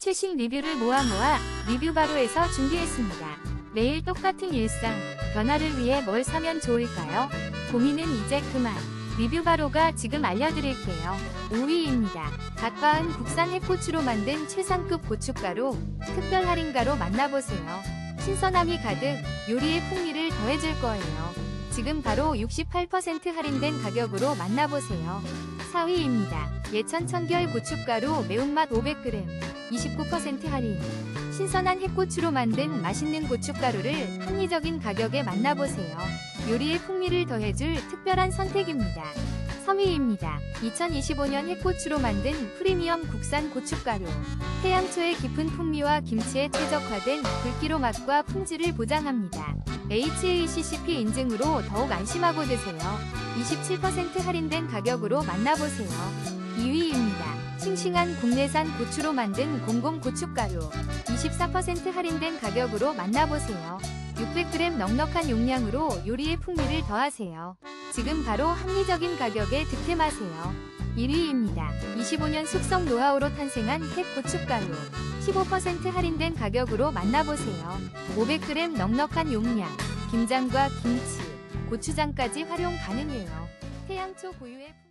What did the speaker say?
최신 리뷰를 모아 모아 리뷰바로에서 준비했습니다. 매일 똑같은 일상, 변화를 위해 뭘 사면 좋을까요? 고민은 이제 그만. 리뷰바로가 지금 알려드릴게요. 5위입니다. 갓바은 국산 해고추로 만든 최상급 고춧가루, 특별 할인가로 만나보세요. 신선함이 가득 요리의 풍미를 더해줄 거예요. 지금 바로 68% 할인된 가격으로 만나보세요. 4위입니다. 예천 청결 고춧가루 매운맛 500g 29% 할인 신선한 햇고추로 만든 맛있는 고춧가루를 합리적인 가격에 만나보세요. 요리의 풍미를 더해줄 특별한 선택입니다. 3위입니다. 2025년 햇고추로 만든 프리미엄 국산 고춧가루 태양초의 깊은 풍미와 김치에 최적화된 불기로 맛과 품질을 보장합니다. HACCP 인증으로 더욱 안심하고 드세요. 27% 할인된 가격으로 만나보세요. 2위입니다. 싱싱한 국내산 고추로 만든 공공 고춧가루 24% 할인된 가격으로 만나보세요. 600g 넉넉한 용량으로 요리의 풍미를 더하세요. 지금 바로 합리적인 가격에 득템하세요. 1위입니다. 25년 숙성 노하우로 탄생한 햇 고춧가루 15% 할인된 가격으로 만나보세요. 500g 넉넉한 용량, 김장과 김치, 고추장까지 활용 가능해요. 태양초 고유의